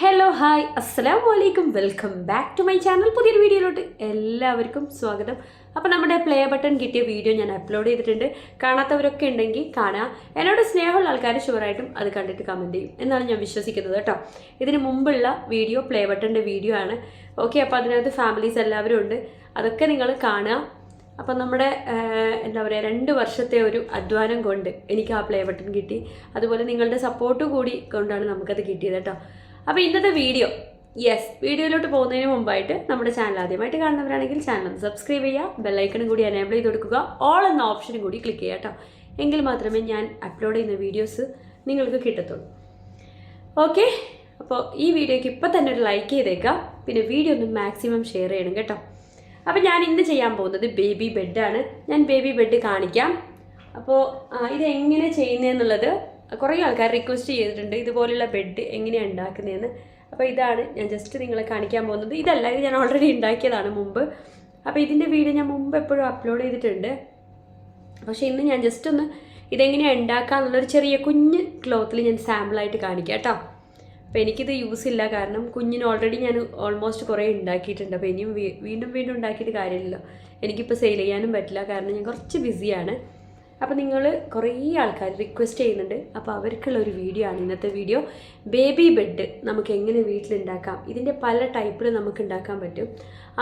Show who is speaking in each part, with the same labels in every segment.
Speaker 1: Hello hi അസ്സലാം വലൈക്കും welcome back to my channel പുതിയൊരു വീഡിയോയിലോട്ട് എല്ലാവർക്കും സ്വാഗതം. അപ്പോൾ നമ്മുടെ പ്ലേ ബട്ടൺ കിട്ടിയ വീഡിയോ ഞാൻ അപ്ലോഡ് ചെയ്തിട്ടുണ്ട്. കാണാത്തവരൊക്കെ ഉണ്ടെങ്കിൽ കാണുക എന്നോട് സ്നേഹമുള്ള ആൾക്കാർ ഷുവറായിട്ടും അത് കണ്ടിട്ട് കമന്റ് ചെയ്യും. എന്നാണ് ഞാൻ വിശ്വസിക്കുന്നത് കേട്ടോ. ഇതിന് മുമ്പുള്ള വീഡിയോ പ്ലേ ബട്ടന്റെ വീഡിയോ ആണ്. ഓക്കെ അപ്പോൾ അതിനകത്ത് ഫാമിലീസ് എല്ലാവരും ഉണ്ട്. അതൊക്കെ നിങ്ങൾ കാണുക. അപ്പം നമ്മുടെ എന്താ പറയുക രണ്ട് വർഷത്തെ ഒരു അധ്വാനം കൊണ്ട് എനിക്ക് ആ പ്ലേ ബട്ടൺ കിട്ടി. അതുപോലെ നിങ്ങളുടെ സപ്പോർട്ട് കൂടി കൊണ്ടാണ് നമുക്കത് കിട്ടിയത് കേട്ടോ. അപ്പോൾ ഇന്നത്തെ വീഡിയോ യെസ് വീഡിയോയിലോട്ട് പോകുന്നതിന് മുമ്പായിട്ട് നമ്മുടെ ചാനൽ ആദ്യമായിട്ട് കാണുന്നവരാണെങ്കിൽ ചാനൽ ഒന്ന് സബ്സ്ക്രൈബ് ചെയ്യുക ബെല്ലൈക്കണും കൂടി എനേബിൾ ചെയ്ത് കൊടുക്കുക ഓൾ എന്ന ഓപ്ഷനും കൂടി ക്ലിക്ക് ചെയ്യുക കേട്ടോ. എങ്കിൽ മാത്രമേ ഞാൻ അപ്ലോഡ് ചെയ്യുന്ന വീഡിയോസ് നിങ്ങൾക്ക് കിട്ടത്തുള്ളൂ. ഓക്കെ അപ്പോൾ ഈ വീഡിയോയ്ക്ക് ഇപ്പം തന്നെ ഒരു ലൈക്ക് ചെയ്തേക്കാം പിന്നെ വീഡിയോ ഒന്ന് മാക്സിമം ഷെയർ ചെയ്യണം കേട്ടോ. അപ്പോൾ ഞാൻ ഇന്ന് ചെയ്യാൻ പോകുന്നത് ബേബി ബെഡാണ് ഞാൻ ബേബി ബെഡ് കാണിക്കാം. അപ്പോൾ ഇതെങ്ങനെ ചെയ്യുന്നതെന്നുള്ളത് കുറേ ആൾക്കാർ റിക്വസ്റ്റ് ചെയ്തിട്ടുണ്ട് ഇതുപോലുള്ള ബെഡ് എങ്ങനെയാണ് ഉണ്ടാക്കുന്നതെന്ന് അപ്പോൾ ഇതാണ് ഞാൻ ജസ്റ്റ് നിങ്ങളെ കാണിക്കാൻ പോകുന്നത്. ഇതല്ല ഇത് ഞാൻ ഓൾറെഡി ഉണ്ടാക്കിയതാണ് മുമ്പ്. അപ്പോൾ ഇതിന്റെ വീഡിയോ ഞാൻ മുമ്പ് എപ്പോഴും അപ്ലോഡ് ചെയ്തിട്ടുണ്ട്. പക്ഷേ ഇന്ന് ഞാൻ ജസ്റ്റ് ഒന്ന് ഇതെങ്ങനെയാണ് ഉണ്ടാക്കുക എന്നുള്ളൊരു ചെറിയ കുഞ്ഞ് ക്ലോത്തിൽ ഞാൻ സാമ്പിളായിട്ട് കാണിക്കാം കേട്ടോ. അപ്പോൾ എനിക്കിത് യൂസ് ഇല്ല കാരണം കുഞ്ഞിന് ഓൾറെഡി ഞാൻ ഓൾമോസ്റ്റ് കുറേ ഉണ്ടാക്കിയിട്ടുണ്ട്. അപ്പോൾ ഇനിയും വീണ്ടും വീണ്ടും ഉണ്ടാക്കിയിട്ട് കാര്യമില്ലല്ലോ. എനിക്കിപ്പോൾ സെയിൽ ചെയ്യാനും പറ്റില്ല. കാരണം ഞാൻ കുറച്ച് ബിസിയാണ് അപ്പോൾ നിങ്ങൾ കുറേ ആൾക്കാർ റിക്വസ്റ്റ് ചെയ്യുന്നുണ്ട്. അപ്പോൾ അവർക്കുള്ള ഒരു വീഡിയോ ആണ് ഇന്നത്തെ വീഡിയോ ബേബി ബെഡ് നമുക്ക് എങ്ങനെ വീട്ടിലുണ്ടാക്കാം? ഇതിന്റെ പല ടൈപ്പിൽ നമുക്ക് ഉണ്ടാക്കാൻ പറ്റും.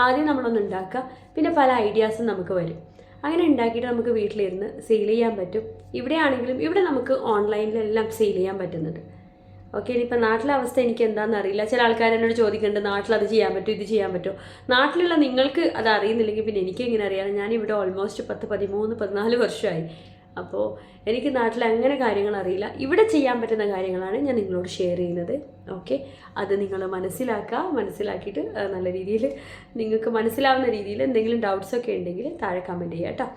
Speaker 1: ആദ്യം നമ്മളൊന്ന് ഉണ്ടാക്കുക പിന്നെ പല ഐഡിയാസും നമുക്ക് വരും. അങ്ങനെ ഉണ്ടാക്കിയിട്ട് നമുക്ക് വീട്ടിലിരുന്ന് സെയിൽ ചെയ്യാൻ പറ്റും. ഇവിടെ ആണെങ്കിലും ഇവിടെ നമുക്ക് ഓൺലൈനിലെല്ലാം സെയിൽ ചെയ്യാൻ പറ്റുന്നുണ്ട്. ഓക്കെ ഇനിയിപ്പോൾ നാട്ടിലെ അവസ്ഥ എനിക്ക് എന്താണെന്ന് അറിയില്ല. ചില ആൾക്കാർ എന്നോട് ചോദിക്കുന്നുണ്ട് നാട്ടിൽ അത് ചെയ്യാൻ പറ്റും? ഇത് ചെയ്യാൻ പറ്റുമോ നാട്ടിലുള്ള നിങ്ങൾക്ക് അത് അറിയുന്നില്ലെങ്കിൽ പിന്നെ എനിക്ക് എങ്ങനെ അറിയാം? ഞാനിവിടെ ഓൾമോസ്റ്റ് പത്ത് പതിമൂന്ന് പതിനാല് വർഷമായി. അപ്പോൾ എനിക്ക് നാട്ടിൽ അങ്ങനെ കാര്യങ്ങൾ അറിയില്ല. ഇവിടെ ചെയ്യാൻ പറ്റുന്ന കാര്യങ്ങളാണ് ഞാൻ നിങ്ങളോട് ഷെയർ ചെയ്യുന്നത്. ഓക്കെ അത് നിങ്ങൾ മനസ്സിലാക്കുക. മനസ്സിലാക്കിയിട്ട് നല്ല രീതിയിൽ നിങ്ങൾക്ക് മനസ്സിലാവുന്ന രീതിയിൽ എന്തെങ്കിലും ഡൗട്ട്സ് ഒക്കെ ഉണ്ടെങ്കിൽ താഴെ കമന്റ് ചെയ്യാം കേട്ടോ.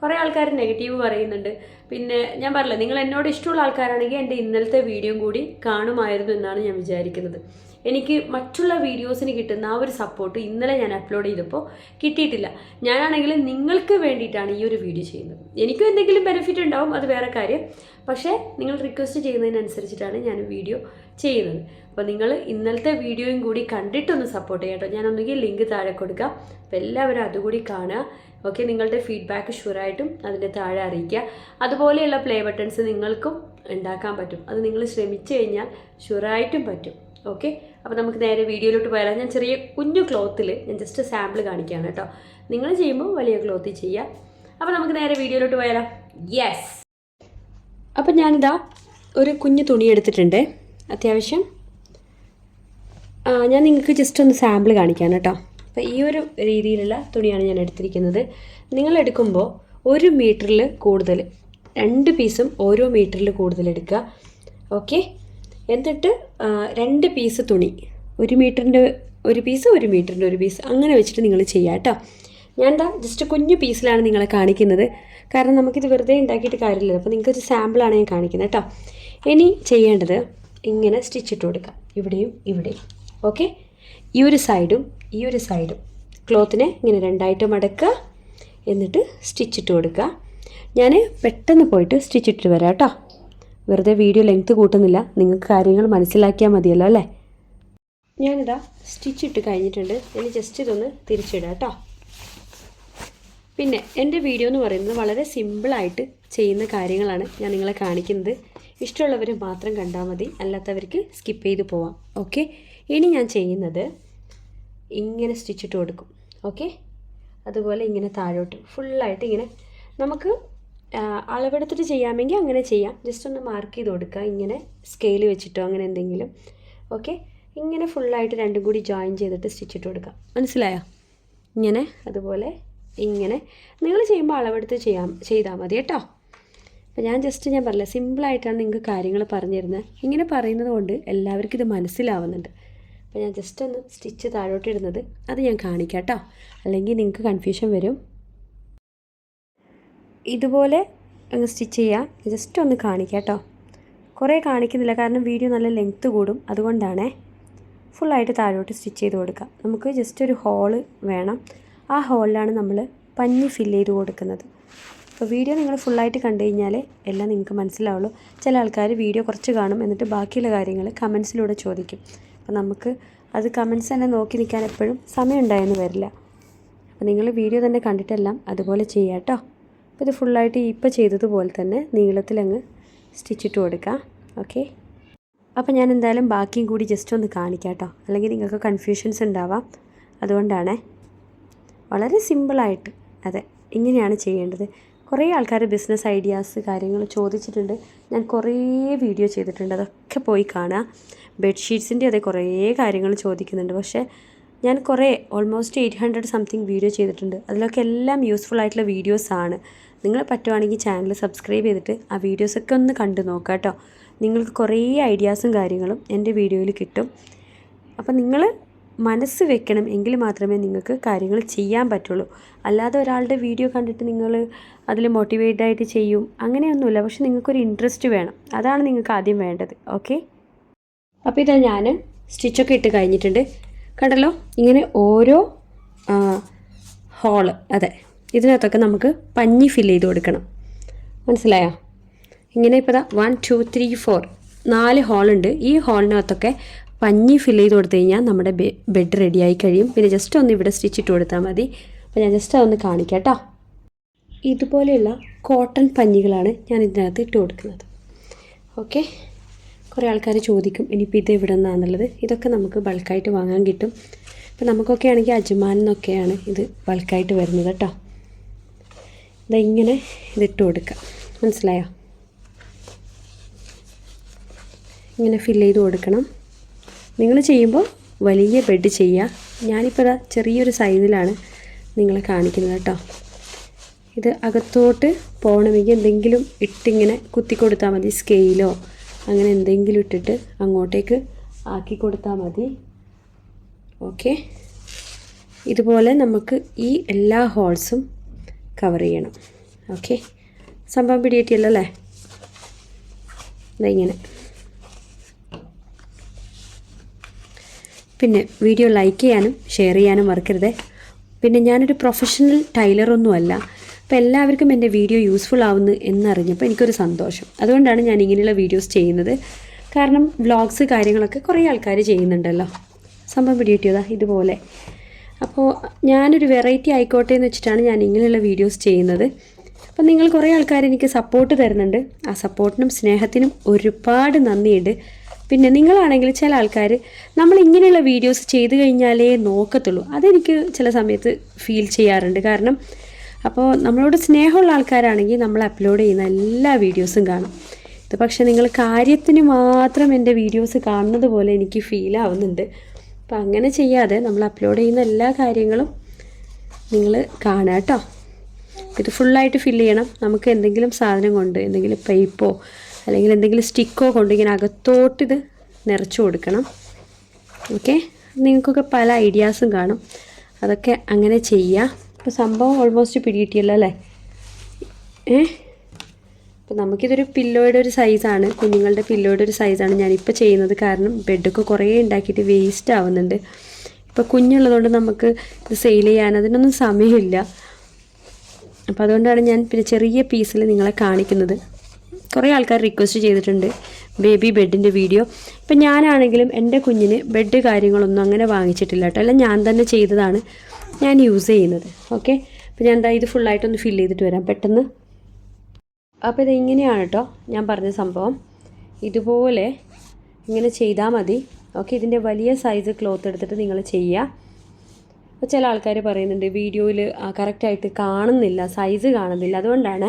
Speaker 1: കുറേ ആൾക്കാർ നെഗറ്റീവ് പറയുന്നുണ്ട്. പിന്നെ ഞാൻ പറഞ്ഞില്ല നിങ്ങൾ എന്നോട് ഇഷ്ടമുള്ള ആൾക്കാരാണെങ്കിൽ എന്റെ ഇന്നലത്തെ വീഡിയോയും കൂടി കാണുമായിരുന്നു എന്നാണ് ഞാൻ വിചാരിക്കുന്നത്. എനിക്ക് മറ്റുള്ള വീഡിയോസിന് കിട്ടുന്ന ആ ഒരു സപ്പോർട്ട് ഇന്നലെ ഞാൻ അപ്ലോഡ് ചെയ്തപ്പോൾ കിട്ടിയിട്ടില്ല. ഞാനാണെങ്കിൽ നിങ്ങൾക്ക് വേണ്ടിയിട്ടാണ് ഈ ഒരു വീഡിയോ ചെയ്യുന്നത്. എനിക്കും എന്തെങ്കിലും ബെനിഫിറ്റ് ഉണ്ടാവും അത് വേറെ കാര്യം. പക്ഷേ നിങ്ങൾ റിക്വസ്റ്റ് ചെയ്യുന്നതിനനുസരിച്ചിട്ടാണ് ഞാൻ വീഡിയോ ചെയ്യുന്നത്. അപ്പോൾ നിങ്ങൾ ഇന്നലത്തെ വീഡിയോയും കൂടി കണ്ടിട്ടൊന്ന് സപ്പോർട്ട് ചെയ്യാം കേട്ടോ. ഞാൻ ഒന്നുകിൽ ലിങ്ക് താഴെ കൊടുക്കാം. അപ്പോൾ എല്ലാവരും അതുകൂടി കാണുക. ഓക്കെ നിങ്ങളുടെ ഫീഡ്ബാക്ക് ഷുവറായിട്ടും അതിന്റെ താഴെ അറിയിക്കുക. അതുപോലെയുള്ള പ്ലേ ബട്ടൺസ് നിങ്ങൾക്കും ഉണ്ടാക്കാൻ പറ്റും. അത് നിങ്ങൾ ശ്രമിച്ചു കഴിഞ്ഞാൽ ഷുവറായിട്ടും പറ്റും. ഓക്കെ അപ്പോൾ നമുക്ക് നേരെ വീഡിയോയിലോട്ട് പോയാൽ ഞാൻ ചെറിയ കുഞ്ഞു ക്ലോത്തിൽ ഞാൻ ജസ്റ്റ് സാമ്പിൾ കാണിക്കുകയാണ് കേട്ടോ. നിങ്ങൾ ചെയ്യുമ്പോൾ വലിയ ക്ലോത്തിൽ ചെയ്യാം അപ്പോൾ നമുക്ക് നേരെ വീഡിയോയിലോട്ട് പോയാലോ? യെസ് അപ്പം ഞാനിതാ ഒരു കുഞ്ഞു തുണി എടുത്തിട്ടുണ്ട്. അത്യാവശ്യം. ഞാൻ നിങ്ങൾക്ക് ജസ്റ്റ് ഒന്ന് സാമ്പിൾ കാണിക്കാം കേട്ടോ. അപ്പോൾ ഈ ഒരു രീതിയിലുള്ള തുണിയാണ് ഞാൻ എടുത്തിരിക്കുന്നത്. നിങ്ങൾ എടുക്കുമ്പോൾ ഒരു മീറ്ററിൽ കൂടുതൽ രണ്ട് പീസും ഓരോ മീറ്ററിൽ കൂടുതൽ എടുക്കുക. ഓക്കെ? എന്നിട്ട് രണ്ട് പീസ് തുണി ഒരു മീറ്ററിന്റെ ഒരു പീസ് ഒരു മീറ്ററിന്റെ ഒരു പീസ് അങ്ങനെ വെച്ചിട്ട് നിങ്ങൾ ചെയ്യുക കേട്ടോ. ഞാൻ എന്താ ജസ്റ്റ് കുഞ്ഞു പീസിലാണ് നിങ്ങളെ കാണിക്കുന്നത്. കാരണം നമുക്കിത് വെറുതെ ഉണ്ടാക്കിയിട്ട് കാര്യമില്ല. അപ്പോൾ നിങ്ങൾക്കൊരു സാമ്പിളാണ് ഞാൻ കാണിക്കുന്നത് കേട്ടോ. ഇനി ചെയ്യേണ്ടത് ഇങ്ങനെ സ്റ്റിച്ചിട്ട് കൊടുക്കുക. ഇവിടെയും ഇവിടെയും. ഓക്കെ? ഈ ഒരു സൈഡും ഈ ഒരു സൈഡും. ക്ലോത്തിനെ ഇങ്ങനെ രണ്ടായിട്ട് മടക്കുക. എന്നിട്ട് സ്റ്റിച്ചിട്ട് കൊടുക്കുക. ഞാൻ പെട്ടെന്ന് പോയിട്ട് സ്റ്റിച്ചിട്ട് വരാം കേട്ടോ. വെറുതെ വീഡിയോ ലെങ്ത് കൂട്ടുന്നില്ല. നിങ്ങൾക്ക് കാര്യങ്ങൾ മനസ്സിലാക്കിയാൽ മതിയല്ലോ അല്ലേ? ഞാനിതാ സ്റ്റിച്ചിട്ട് കഴിഞ്ഞിട്ടുണ്ട്. ഇനി ജസ്റ്റ് ഇതൊന്ന് തിരിച്ചിടാം കേട്ടോ. പിന്നെ എന്റെ വീഡിയോ എന്ന് പറയുന്നത് വളരെ സിമ്പിളായിട്ട് ചെയ്യുന്ന കാര്യങ്ങളാണ് ഞാൻ നിങ്ങളെ കാണിക്കുന്നത്. ഇഷ്ടമുള്ളവർ മാത്രം കണ്ടാൽ മതി. അല്ലാത്തവർക്ക് സ്കിപ്പ് ചെയ്ത് പോവാം. ഓക്കെ ഇനി ഞാൻ ചെയ്യുന്നത് ഇങ്ങനെ സ്റ്റിച്ചിട്ട് കൊടുക്കും ഓക്കെ അതുപോലെ ഇങ്ങനെ താഴോട്ട് ഫുള്ളായിട്ട് ഇങ്ങനെ നമുക്ക് അളവെടുത്തിട്ട് ചെയ്യാമെങ്കിൽ അങ്ങനെ ചെയ്യാം. ജസ്റ്റ് ഒന്ന് മാർക്ക് ചെയ്ത് കൊടുക്കുക ഇങ്ങനെ സ്കെയിൽ വെച്ചിട്ടോ അങ്ങനെ എന്തെങ്കിലും ഓക്കെ ഇങ്ങനെ ഫുള്ളായിട്ട് രണ്ടും കൂടി ജോയിൻ ചെയ്തിട്ട് സ്റ്റിച്ചിട്ട് കൊടുക്കുക. മനസ്സിലായോ? ഇങ്ങനെ അതുപോലെ ഇങ്ങനെ. നിങ്ങൾ ചെയ്യുമ്പോൾ അളവെടുത്ത് ചെയ്യാം ചെയ്താൽ മതി കേട്ടോ. അപ്പോൾ ഞാൻ ജസ്റ്റ് ഞാൻ പറഞ്ഞില്ല സിമ്പിളായിട്ടാണ് നിങ്ങൾക്ക് കാര്യങ്ങൾ പറഞ്ഞു തരുന്നത് ഇങ്ങനെ പറയുന്നത് കൊണ്ട് എല്ലാവർക്കും ഇത് മനസ്സിലാവുന്നുണ്ട്. അപ്പോൾ ഞാൻ ജസ്റ്റ് ഒന്ന് സ്റ്റിച്ച് താഴോട്ട് ഇടുന്നത് അത് ഞാൻ കാണിക്കാം കേട്ടോ അല്ലെങ്കിൽ നിങ്ങൾക്ക് കൺഫ്യൂഷൻ വരും. ഇതുപോലെ ഒന്ന് സ്റ്റിച്ച് ചെയ്യാം. ജസ്റ്റ് ഒന്ന് കാണിക്കാം കേട്ടോ കുറേ കാണിക്കുന്നില്ല. കാരണം വീഡിയോ നല്ല ലെങ്ത്ത് കൂടും. അതുകൊണ്ടാണേ ഫുള്ളായിട്ട് താഴോട്ട് സ്റ്റിച്ച് ചെയ്ത് കൊടുക്കാം നമുക്ക് ജസ്റ്റ് ഒരു ഹോൾ വേണം. ആ ഹോളിലാണ് നമ്മൾ പഞ്ഞി ഫില്ല് ചെയ്ത് കൊടുക്കുന്നത്. അപ്പോൾ വീഡിയോ നിങ്ങൾ ഫുള്ളായിട്ട് കണ്ടു കഴിഞ്ഞാൽ എല്ലാം നിങ്ങൾക്ക് മനസ്സിലാവുള്ളൂ. ചില ആൾക്കാർ വീഡിയോ കുറച്ച് കാണും. എന്നിട്ട് ബാക്കിയുള്ള കാര്യങ്ങൾ കമൻസിലൂടെ ചോദിക്കും. അപ്പോൾ നമുക്ക് അത് കമൻസ് തന്നെ നോക്കി നിൽക്കാൻ എപ്പോഴും സമയം ഉണ്ടായെന്ന് വരില്ല. അപ്പോൾ നിങ്ങൾ വീഡിയോ തന്നെ കണ്ടിട്ടെല്ലാം അതുപോലെ ചെയ്യാം കേട്ടോ അപ്പോൾ ഇത് ഫുള്ളായിട്ട് ഇപ്പോൾ ചെയ്തതുപോലെ തന്നെ നീളത്തിലങ്ങ് സ്റ്റിച്ചിട്ട് കൊടുക്കാം ഓക്കെ അപ്പോൾ ഞാൻ എന്തായാലും ബാക്കിയും കൂടി ജസ്റ്റ് ഒന്ന് കാണിക്കാം കേട്ടോ അല്ലെങ്കിൽ നിങ്ങൾക്ക് കൺഫ്യൂഷൻസ് ഉണ്ടാവാം. അതുകൊണ്ടാണേ. വളരെ സിമ്പിളായിട്ട് അതെ ഇങ്ങനെയാണ് ചെയ്യേണ്ടത്. കുറേ ആൾക്കാർ ബിസിനസ് ഐഡിയാസ് കാര്യങ്ങൾ ചോദിച്ചിട്ടുണ്ട്. ഞാൻ കുറേ വീഡിയോ ചെയ്തിട്ടുണ്ട്. അതൊക്കെ പോയി കാണുക ബെഡ്ഷീറ്റ്സിന്റെ അതെ കുറേ കാര്യങ്ങൾ ചോദിക്കുന്നുണ്ട്. പക്ഷേ ഞാൻ കുറേ almost eight hundred something video ചെയ്തിട്ടുണ്ട്. അതിലൊക്കെ എല്ലാം യൂസ്ഫുൾ ആയിട്ടുള്ള വീഡിയോസാണ് നിങ്ങൾ പറ്റുവാണെങ്കിൽ ചാനൽ സബ്സ്ക്രൈബ് ചെയ്തിട്ട് ആ വീഡിയോസൊക്കെ ഒന്ന് കണ്ടു നോക്കാം കേട്ടോ. നിങ്ങൾക്ക് കുറേ ഐഡിയാസും കാര്യങ്ങളും എന്റെ വീഡിയോയിൽ കിട്ടും. അപ്പം നിങ്ങൾ മനസ്സ് വെക്കണം എങ്കിൽ മാത്രമേ നിങ്ങൾക്ക് കാര്യങ്ങൾ ചെയ്യാൻ പറ്റുള്ളൂ. അല്ലാതെ ഒരാളുടെ വീഡിയോ കണ്ടിട്ട് നിങ്ങൾ അതിൽ മോട്ടിവേറ്റ് ആയിട്ട് ചെയ്യും. അങ്ങനെയൊന്നുമില്ല. പക്ഷെ നിങ്ങൾക്കൊരു ഇൻട്രസ്റ്റ് വേണം. അതാണ് നിങ്ങൾക്ക് ആദ്യം വേണ്ടത്. ഓക്കെ അപ്പോൾ ഇതാ ഞാൻ സ്റ്റിച്ചൊക്കെ ഇട്ട് കഴിഞ്ഞിട്ടുണ്ട്. കണ്ടല്ലോ? ഇങ്ങനെ ഓരോ ഹോൾ അതെ. ഇതിനകത്തൊക്കെ നമുക്ക് പഞ്ഞി ഫില്ല് ചെയ്ത് കൊടുക്കണം. മനസ്സിലായോ? ഇങ്ങനെ ഇപ്പോൾ വൺ ടു ത്രീ ഫോർ നാല് ഹോളുണ്ട് ഈ ഹോളിനകത്തൊക്കെ പഞ്ഞി ഫില്ല് ചെയ്ത് കൊടുത്തു കഴിഞ്ഞാൽ നമ്മുടെ ബെഡ് റെഡിയായി കഴിയും. പിന്നെ ജസ്റ്റ് ഒന്ന് ഇവിടെ സ്റ്റിച്ച് ഇട്ട് കൊടുത്താൽ മതി. അപ്പോൾ ഞാൻ ജസ്റ്റ് അതൊന്ന് കാണിക്കാം ഇതുപോലെയുള്ള കോട്ടൺ പഞ്ഞികളാണ് ഞാൻ ഇതിനകത്ത് ഇട്ട് കൊടുക്കുന്നത്. ഓക്കെ കുറേ ആൾക്കാർ ചോദിക്കും ഇനിയിപ്പോൾ ഇത് എവിടെ നിന്നാണെന്നുള്ളത് ഇതൊക്കെ നമുക്ക് ബൾക്കായിട്ട് വാങ്ങാൻ കിട്ടും. അപ്പോൾ നമുക്കൊക്കെ ആണെങ്കിൽ അജ്മാൻ എന്നൊക്കെയാണ് ഇത് ബൾക്കായിട്ട് വരുന്നത് കേട്ടോ. ഇതാ ഇങ്ങനെ ഇതിട്ട് കൊടുക്കുക മനസ്സിലായോ? ഇങ്ങനെ ഫില്ല് ചെയ്ത് കൊടുക്കണം. നിങ്ങൾ ചെയ്യുമ്പോൾ വലിയ ബെഡ് ചെയ്യുക. ഞാനിപ്പോൾ ചെറിയൊരു സൈസിലാണ് നിങ്ങളെ കാണിക്കുന്നത് കേട്ടോ. ഇത് അകത്തോട്ട് പോകണമെങ്കിൽ എന്തെങ്കിലും ഇട്ടിങ്ങനെ കുത്തി കൊടുത്താൽ മതി സ്കെയിലോ അങ്ങനെ എന്തെങ്കിലും ഇട്ടിട്ട് അങ്ങോട്ടേക്ക് ആക്കി കൊടുത്താൽ മതി. ഓക്കെ ഇതുപോലെ നമുക്ക് ഈ എല്ലാ ഹോൾസും കവർ ചെയ്യണം. ഓക്കെ സംഭവം പിടിയിട്ടില്ലല്ലോ അല്ലേ? ഇങ്ങനെ. പിന്നെ വീഡിയോ ലൈക്ക് ചെയ്യാനും ഷെയർ ചെയ്യാനും മറക്കരുത്. പിന്നെ ഞാനൊരു പ്രൊഫഷണൽ ടൈലറൊന്നുമല്ല അപ്പോൾ എല്ലാവർക്കും എന്റെ വീഡിയോ യൂസ്ഫുൾ ആവുന്നു എന്നറിഞ്ഞപ്പോൾ എനിക്കൊരു സന്തോഷം. അതുകൊണ്ടാണ് ഞാൻ ഇങ്ങനെയുള്ള വീഡിയോസ് ചെയ്യുന്നത്. കാരണം വ്ളോഗ്സ് കാര്യങ്ങളൊക്കെ കുറേ ആൾക്കാർ ചെയ്യുന്നുണ്ടല്ലോ. സംഭവം പിടികിട്ടിയതാ ഇതുപോലെ. അപ്പോൾ ഞാനൊരു വെറൈറ്റി ആയിക്കോട്ടെ എന്ന് വെച്ചിട്ടാണ് ഞാൻ ഇങ്ങനെയുള്ള വീഡിയോസ് ചെയ്യുന്നത്. അപ്പം നിങ്ങൾ കുറേ ആൾക്കാർ എനിക്ക് സപ്പോർട്ട് തരുന്നുണ്ട്. ആ സപ്പോർട്ടിനും സ്നേഹത്തിനും ഒരുപാട് നന്ദിയുണ്ട്. പിന്നെ നിങ്ങളാണെങ്കിൽ ചില ആൾക്കാർ നമ്മൾ ഇങ്ങനെയുള്ള വീഡിയോസ് ചെയ്തു കഴിഞ്ഞാലേ നോക്കത്തുള്ളൂ. അതെനിക്ക് ചില സമയത്ത് ഫീൽ ചെയ്യാറുണ്ട്. കാരണം അപ്പോൾ നമ്മളോട് സ്നേഹമുള്ള ആൾക്കാരാണെങ്കിൽ നമ്മൾ അപ്ലോഡ് ചെയ്യുന്ന എല്ലാ വീഡിയോസും കാണും. ഇത് പക്ഷേ നിങ്ങൾ കാര്യത്തിന് മാത്രം എന്റെ വീഡിയോസ് കാണുന്നത് പോലെ എനിക്ക് ഫീൽ ആവുന്നുണ്ട്. അപ്പം അങ്ങനെ ചെയ്യാതെ നമ്മൾ അപ്ലോഡ് ചെയ്യുന്ന എല്ലാ കാര്യങ്ങളും നിങ്ങൾ കാണുക കേട്ടോ. ഇത് ഫുള്ളായിട്ട് ഫില്ല് ചെയ്യണം. നമുക്ക് എന്തെങ്കിലും സാധനം കൊണ്ട് എന്തെങ്കിലും പൈപ്പോ അല്ലെങ്കിൽ എന്തെങ്കിലും സ്റ്റിക്കോ കൊണ്ട് ഇങ്ങനെ അകത്തോട്ട് ഇത് നിറച്ചു കൊടുക്കണം. ഓക്കെ? നിങ്ങൾക്കൊക്കെ പല ഐഡിയാസും കാണും. അതൊക്കെ അങ്ങനെ ചെയ്യുക ഇപ്പോൾ സംഭവം ഓൾമോസ്റ്റ് പിടികിട്ടിയല്ലോ അല്ലേ? ഏ? അപ്പോൾ നമുക്കിതൊരു പില്ലോയുടെ ഒരു സൈസാണ് കുഞ്ഞുങ്ങളുടെ പില്ലോയുടെ ഒരു സൈസാണ് ഞാനിപ്പോൾ ചെയ്യുന്നത്. കാരണം ബെഡൊക്കെ കുറേ ഉണ്ടാക്കിയിട്ട് വേസ്റ്റ് ആവുന്നുണ്ട്. ഇപ്പോൾ കുഞ്ഞുള്ളതുകൊണ്ട് നമുക്ക് ഇത് സെയിൽ ചെയ്യാൻ അതിനൊന്നും സമയമില്ല. അപ്പോൾ അതുകൊണ്ടാണ് ഞാൻ പിന്നെ ചെറിയ പീസിൽ നിങ്ങളെ കാണിക്കുന്നത്. കുറേ ആൾക്കാർ റിക്വസ്റ്റ് ചെയ്തിട്ടുണ്ട് ബേബി ബെഡിന്റെ വീഡിയോ ഇപ്പം ഞാനാണെങ്കിലും എന്റെ കുഞ്ഞിന് ബെഡ് കാര്യങ്ങളൊന്നും അങ്ങനെ വാങ്ങിച്ചിട്ടില്ല കേട്ടോ. എല്ലാം ഞാൻ തന്നെ ചെയ്തതാണ് ഞാൻ യൂസ് ചെയ്യുന്നത്. ഓക്കെ അപ്പോൾ ഞാൻ എന്താ ഇത് ഫുള്ളായിട്ടൊന്ന് ഫില്ല് ചെയ്തിട്ട് വരാം. പെട്ടെന്ന്. അപ്പോൾ ഇതെങ്ങനെയാണ് കേട്ടോ ഞാൻ പറഞ്ഞ സംഭവം. ഇതുപോലെ ഇങ്ങനെ ചെയ്താൽ മതി. ഓക്കെ ഇതിന്റെ വലിയ സൈസ് ക്ലോത്ത് എടുത്തിട്ട് നിങ്ങൾ ചെയ്യുക അപ്പോൾ ചില ആൾക്കാർ പറയുന്നുണ്ട് വീഡിയോയിൽ കറക്റ്റായിട്ട് കാണുന്നില്ല സൈസ് കാണുന്നില്ല. അതുകൊണ്ടാണ്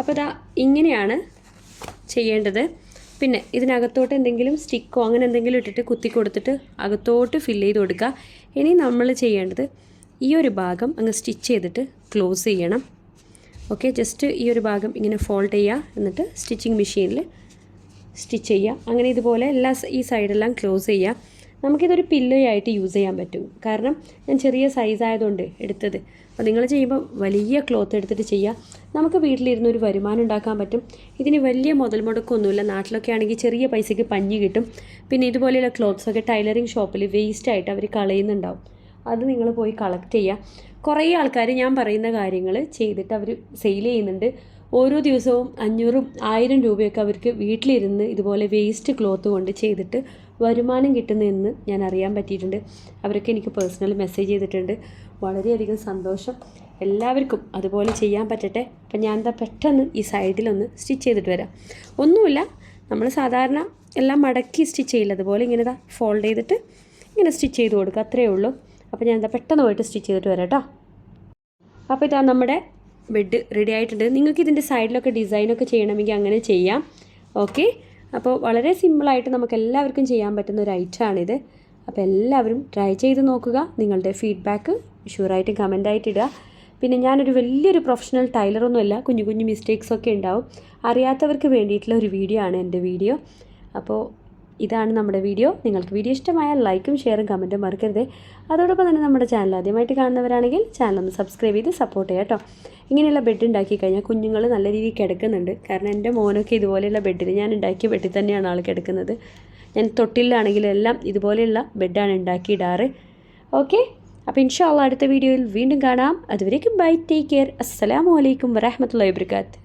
Speaker 1: അപ്പോൾ ഇതാ ഇങ്ങനെയാണ് ചെയ്യേണ്ടത്. പിന്നെ ഇതിനകത്തോട്ട് എന്തെങ്കിലും സ്റ്റിക്കോ അങ്ങനെ എന്തെങ്കിലും ഇട്ടിട്ട് കുത്തി കൊടുത്തിട്ട് അകത്തോട്ട് ഫില്ല് ചെയ്ത് കൊടുക്കുക. ഇനി നമ്മൾ ചെയ്യേണ്ടത് ഈ ഒരു ഭാഗം അങ്ങ് സ്റ്റിച്ച് ചെയ്തിട്ട് ക്ലോസ് ചെയ്യണം. ഓക്കെ ജസ്റ്റ് ഈ ഒരു ഭാഗം ഇങ്ങനെ ഫോൾഡ് ചെയ്യുക. എന്നിട്ട് സ്റ്റിച്ചിങ് മെഷീനിൽ സ്റ്റിച്ച് ചെയ്യുക. അങ്ങനെ ഇതുപോലെ എല്ലാ ഈ സൈഡെല്ലാം ക്ലോസ് ചെയ്യുക. നമുക്കിതൊരു പില്ലോയായിട്ട് യൂസ് ചെയ്യാൻ പറ്റും. കാരണം ഞാൻ ചെറിയ സൈസായതുകൊണ്ട് എടുത്തത്. അപ്പോൾ നിങ്ങൾ ചെയ്യുമ്പോൾ വലിയ ക്ലോത്ത് എടുത്തിട്ട് ചെയ്യുക നമുക്ക് വീട്ടിലിരുന്ന് ഒരു വരുമാനം ഉണ്ടാക്കാൻ പറ്റും. ഇതിന് വലിയ മുതൽ മുടക്കമൊന്നുമില്ല നാട്ടിലൊക്കെ ആണെങ്കിൽ ചെറിയ പൈസയ്ക്ക് പഞ്ഞി കിട്ടും. പിന്നെ ഇതുപോലെയുള്ള ക്ലോത്ത്സൊക്കെ ടൈലറിങ് ഷോപ്പിൽ വേസ്റ്റായിട്ട് അവർ കളയുന്നുണ്ടാവും. അത് നിങ്ങൾ പോയി കളക്ട് ചെയ്യുക കുറേ ആൾക്കാർ ഞാൻ പറയുന്ന കാര്യങ്ങൾ ചെയ്തിട്ട് അവർ സെയിൽ ചെയ്യുന്നുണ്ട്. ഓരോ ദിവസവും അഞ്ഞൂറും ആയിരം രൂപയൊക്കെ അവർക്ക് വീട്ടിലിരുന്ന് ഇതുപോലെ വേസ്റ്റ് ക്ലോത്ത് കൊണ്ട് ചെയ്തിട്ട് വരുമാനം കിട്ടുന്നതെന്ന് ഞാൻ അറിയാൻ പറ്റിയിട്ടുണ്ട്. അവരൊക്കെ എനിക്ക് പേഴ്സണൽ മെസ്സേജ് ചെയ്തിട്ടുണ്ട്. വളരെയധികം സന്തോഷം. എല്ലാവർക്കും അതുപോലെ ചെയ്യാൻ പറ്റട്ടെ. അപ്പം ഞാൻ എന്താ പെട്ടെന്ന് ഈ സൈഡിലൊന്ന് സ്റ്റിച്ച് ചെയ്തിട്ട് വരാം. ഒന്നുമില്ല. നമ്മൾ സാധാരണ എല്ലാം മടക്കി സ്റ്റിച്ച് ചെയ്യില്ല. അതുപോലെ ഇങ്ങനെ ഇതാ ഫോൾഡ് ചെയ്തിട്ട് ഇങ്ങനെ സ്റ്റിച്ച് ചെയ്ത് കൊടുക്കുക. അത്രയേ ഉള്ളൂ. അപ്പോൾ ഞാൻ എന്താ പെട്ടെന്ന് പോയിട്ട് സ്റ്റിച്ച് ചെയ്തിട്ട് വരാം കേട്ടോ. അപ്പോൾ ഇതാ നമ്മുടെ ബെഡ് റെഡി ആയിട്ടുണ്ട്. നിങ്ങൾക്ക് ഇതിന്റെ സൈഡിലൊക്കെ ഡിസൈനൊക്കെ ചെയ്യണമെങ്കിൽ അങ്ങനെ ചെയ്യാം. ഓക്കെ? അപ്പോൾ വളരെ സിമ്പിളായിട്ട് നമുക്ക് എല്ലാവർക്കും ചെയ്യാൻ പറ്റുന്ന ഒരു ഐറ്റമാണിത് അപ്പോൾ എല്ലാവരും ട്രൈ ചെയ്ത് നോക്കുക. നിങ്ങളുടെ ഫീഡ്ബാക്ക് ഷുവറായിട്ട് കമന്റായിട്ട് ഇടുക പിന്നെ ഞാനൊരു വലിയൊരു പ്രൊഫഷണൽ ടൈലറൊന്നുമല്ല കുഞ്ഞു കുഞ്ഞു മിസ്റ്റേക്സ് ഒക്കെ ഉണ്ടാവും. അറിയാത്തവർക്ക് വേണ്ടിയിട്ടുള്ള ഒരു വീഡിയോ ആണ് എന്റെ വീഡിയോ. അപ്പോൾ ഇതാണ് നമ്മുടെ വീഡിയോ. നിങ്ങൾക്ക് വീഡിയോ ഇഷ്ടമായാൽ ലൈക്കും ഷെയറും കമന്റും മറക്കരുത്. അതോടൊപ്പം തന്നെ നമ്മുടെ ചാനൽ ആദ്യമായിട്ട് കാണുന്നവരാണെങ്കിൽ ചാനൽ ഒന്ന് സബ്സ്ക്രൈബ് ചെയ്ത് സപ്പോർട്ട് ചെയ്യാം കേട്ടോ. ഇങ്ങനെയുള്ള ബെഡ് ഉണ്ടാക്കി കഴിഞ്ഞാൽ കുഞ്ഞുങ്ങൾ നല്ല രീതിയിൽ കിടക്കുന്നുണ്ട്. കാരണം എന്റെ മോനൊക്കെ ഇതുപോലെയുള്ള ബെഡിൽ ഞാൻ ഉണ്ടാക്കിയ ബെഡിൽ തന്നെയാണ് ആൾ കിടക്കുന്നത്. ഞാൻ തൊട്ടിലാണെങ്കിലും എല്ലാം ഇതുപോലെയുള്ള ബെഡാണ് ഉണ്ടാക്കിയിടാറ് ഓക്കെ? അപ്പോൾ ഇൻഷാല്ല അടുത്ത വീഡിയോയിൽ വീണ്ടും കാണാം. അതുവരേക്കും ബൈ ടേക്ക് കെയർ. അസ്സലാമു അലൈക്കും വറഹമത്തുള്ള വബർക്കാത്ത്